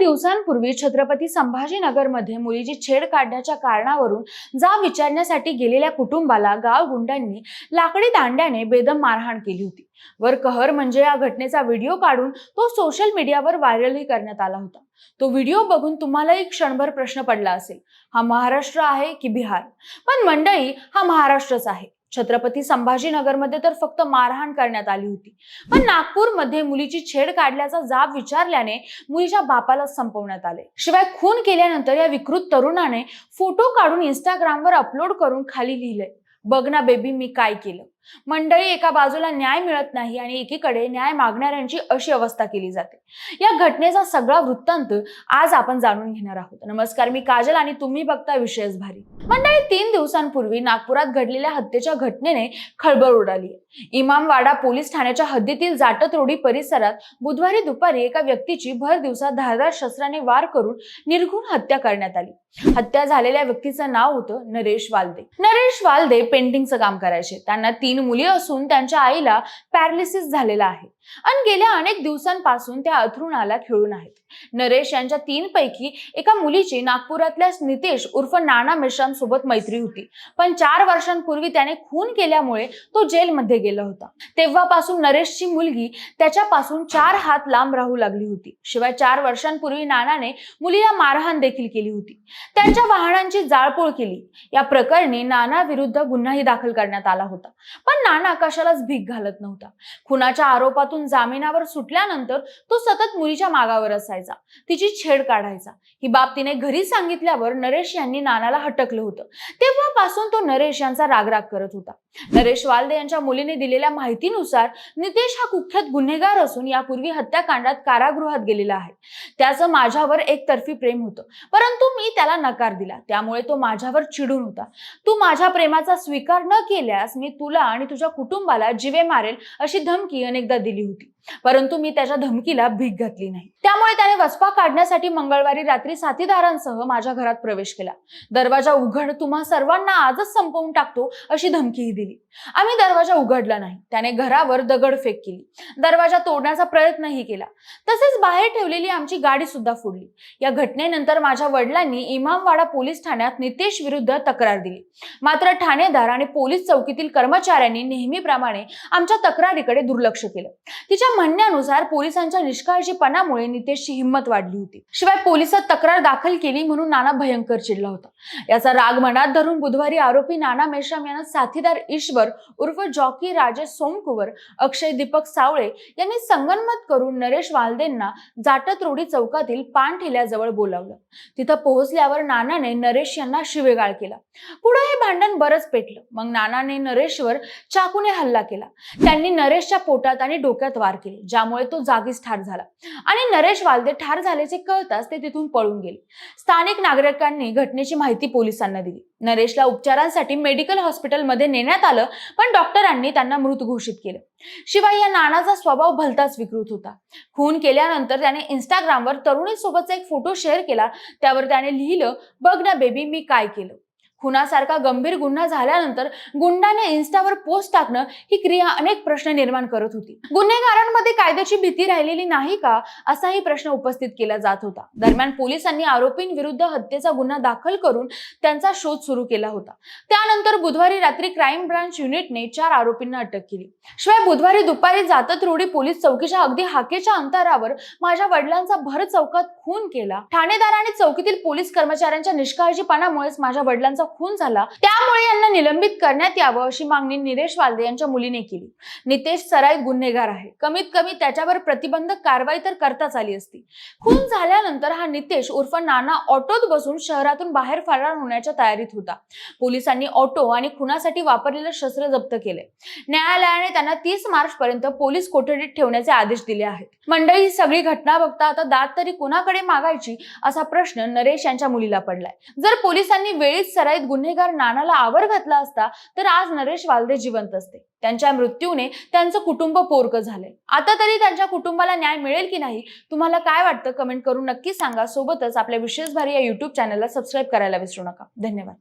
दिवसांपूर्वी छत्रपती संभाजीनगरमध्ये मुलीची छेड काढण्याच्या कारणावरून जाब विचारण्यासाठी गेलेल्या कुटुंबाला गाव गुंडांनी लाकडी दांड्याने बेदम मारहाण केली होती. वर कहर म्हणजे या घटनेचा व्हिडिओ काढून तो सोशल मीडियावर व्हायरलही करण्यात आला होता. तो व्हिडिओ बघून तुम्हालाही क्षणभर प्रश्न पडला असेल. हा महाराष्ट्र आहे की बिहार? पण मंडळी हा महाराष्ट्रच आहे. छत्रपती संभाजीनगरमध्ये तर फक्त मारहाण करण्यात आली होती. पण नागपूरमध्ये मुलीची छेड काढल्याचा जाब विचारल्याने मुलीच्या बापाला संपवण्यात आले. शिवाय खून केल्यानंतर या विकृत तरुणाने फोटो काढून इंस्टाग्रामवर अपलोड करून खाली लिहिलंय बघ ना बेबी मी काय केलं? मंडळी एका बाजूला न्याय मिळत नाही आणि एकीकडे न्याय मागणाऱ्यांची अशी अवस्था केली जाते. या घटनेचा सगळा वृत्तांत आज आपण जाणून घेणार आहोत. नमस्कार मी काजल आणि तुम्ही बघता विशेष भारी. मंडळी तीन दिवसांपूर्वी नागपुरात घडलेल्या हत्येच्या घटनेने खळबळ उडाली इमामवाडा पोलीस ठाण्याच्या हद्दीतील जाटत रोडी परिसरात बुधवारी दुपारी एका व्यक्तीची भर दिवसात धारदार शस्त्राने वार करून निर्घुण हत्या करण्यात आली. हत्या झालेल्या व्यक्तीचं नाव होतं नरेश वालदे. नरेश वालदे पेंटिंगचं काम करायचे. त्यांना तीन मुली असून त्यांच्या आईला पॅरालिसिस झालेला आहे. आणि गेल्या अनेक दिवसांपासून त्या अथरुणाला खेळून आहेत नरेश यांच्या तीन पैकी एका मुलीची नागपुरातल्या नितेश उर्फ नाना मिश्रांसोबत मैत्री होती. पण चार वर्षांपूर्वी त्याने खून केल्यामुळे तो जेलमध्ये गेला होता. तेव्हापासून नरेशची मुलगी त्याच्यापासून चार हात लांब राहू लागली होती. शिवाय चार वर्षांपूर्वी नानाने मुलीला मारहाण देखील केली होती. त्यांच्या वाहनांची जाळपोळ केली. या प्रकरणी नाना विरुद्ध गुन्हाही दाखल करण्यात आला होता. पण नाना कशालाच भीक घालत नव्हता. खुनाच्या आरोपातून जामिनावर सुटल्यानंतर तो सतत मुलीच्या मागावर असायचा. तिची छेड काढायचा. ही बाब तिने घरी सांगितल्यावर नरेश यांनी नानाला हटकलं होतं. तेव्हापासून तो नरेश यांचा रागराग करत होता. नरेश वालदे यांच्या मुलीने दिलेल्या माहितीनुसार नितेश हा कुख्यात गुन्हेगार असून यापूर्वी हत्याकांडात कारागृहात गेलेला आहे. त्याचं माझ्यावर एकतर्फी प्रेम होतं. परंतु मी त्याला नकार दिला. त्यामुळे तो माझ्यावर चिडून होता. तू माझ्या प्रेमाचा स्वीकार न केल्यास मी तुला आणि तुझ्या कुटुंबाला जिवे मारेल अशी धमकी अनेकदा दिली होती. परंतु मी त्याच्या धमकीला भीक घातली नाही. त्यामुळे त्याने वचपा काढण्यासाठी मंगळवारी रात्री साथीदारांसह माझ्या घरात प्रवेश केला. दरवाजा उघड तुम्हा सर्वांना आजच संपवून टाकतो अशी धमकीही दिली. आम्ही दरवाजा उघडला नाही. त्याने घरावर दगडफेक केली. दरवाजा तोडण्याचा प्रयत्नही केला. तसेच बाहेर ठेवलेली आमची गाडी सुद्धा फोडली. या घटनेनंतर माझ्या वडिलांनी इमामवाडा पोलीस ठाण्यात नितेश विरुद्ध तक्रार दिली. मात्र ठाणेदार आणि पोलीस चौकीतील कर्मचाऱ्यांनी नेहमीप्रमाणे आमच्या तक्रारीकडे दुर्लक्ष केलं. तिच्या म्हणण्यानुसार पोलिसांच्या निष्काळजीपणामुळे नितेशची हिंमत वाढली होती. शिवाय पोलिसात तक्रार दाखल केली म्हणून नाना भयंकर चिडला होता. याचा राग मनात धरून बुधवारी आरोपी नाना मेश्राम यांना साथीदार ईश्वर उर्फ जॉकी राजेश सोमकुवर अक्षय दीपक सावळे यांनी संगनमत करून नरेश वालदेंना जाटत रोडी चौकातील पान ठेल्याजवळ बोलावलं. तिथं पोहोचल्यावर नानाने नरेश यांना शिवेगाळ केला. पुढे हे भांडण बरंच पेटलं. मग नानाने नरेशवर चाकूने हल्ला केला. त्यांनी नरेशच्या पोटात आणि डोक्यात वार केले ज्यामुळे तो जागीच ठार झाला. आणि नरेश वालदे ठार झाल्याचे कळताच ते तिथून पळून गेले. स्थानिक नागरिकांनी घटनेची माहिती पोलिसांना दिली. नरेशला उपचारांसाठी मेडिकल हॉस्पिटलमध्ये नेण्यात आलं पण डॉक्टरांनी त्यांना मृत घोषित केलं. शिवाय या नानाचा स्वभाव भलताच विकृत होता. खून केल्यानंतर त्याने इंस्टाग्रामवर तरुणीसोबतचा एक फोटो शेअर केला. त्यावर त्याने लिहिलं बघ ना बेबी मी काय केलं. खुनासारखा गंभीर गुन्हा झाल्यानंतर गुंडाने इन्स्टावर पोस्ट टाकणं ही क्रिया अनेक प्रश्न निर्माण करत होती. गुन्हेगारांमध्ये कायद्याची भीती राहिलेली नाही का? असाही प्रश्न उपस्थित केला जात होता. दरम्यान पोलिसांनी आरोपींविरुद्ध हत्येचा गुन्हा दाखल करून त्यांचा शोध सुरू केला होता. त्यानंतर बुधवारी रात्री क्राईम ब्रांच युनिटने चार आरोपींना अटक केली. शिवाय बुधवारी दुपारी जातत रोडी पोलीस चौकीच्या अगदी हाकेच्या अंतरावर माझ्या वडिलांचा भर चौकात खून केला. ठाणेदार आणि चौकीतील पोलीस कर्मचाऱ्यांच्या निष्काळजीपणामुळेच माझ्या वडिलांचा खून झाला त्यामुळे यांना निलंबित करण्यात यावं अशी मागणी निलेश वालदे यांच्या मुलीने केली. नितेश सराय गुन्हेगार आहे. कमीत कमी त्याच्यावर प्रतिबंधक कारवाई तर करताच आली असती. खून झाल्यानंतर हा नितेश उर्फ नाना ऑटोत बसून शहरातून बाहेर फरार होण्याच्या तयारीत होता. पोलिसांनी ऑटो आणि खुनासाठी वापरलेलं शस्त्र जप्त केले न्यायालयाने त्यांना तीस मार्च पर्यंत पोलीस कोठडीत ठेवण्याचे आदेश दिले आहेत. मंडळी ही सगळी घटना बघता आता दात तरी कुणाकडे मागायची असा प्रश्न नरेश यांच्या मुलीला पडलाय. जर पोलिसांनी वेळीच सराईत गुन्हेगार नानाला आवर घातला असता तर आज नरेश वालदे जिवंत असते. त्यांच्या मृत्यूने त्यांचं कुटुंब पोरक झालंय. आता तरी त्यांच्या कुटुंबाला न्याय मिळेल की नाही तुम्हाला काय वाटतं? कमेंट करून नक्की सांगा. सोबतच आपल्या विशेष भारी या युट्यूब चॅनलला सबस्क्राईब करायला विसरू नका. धन्यवाद.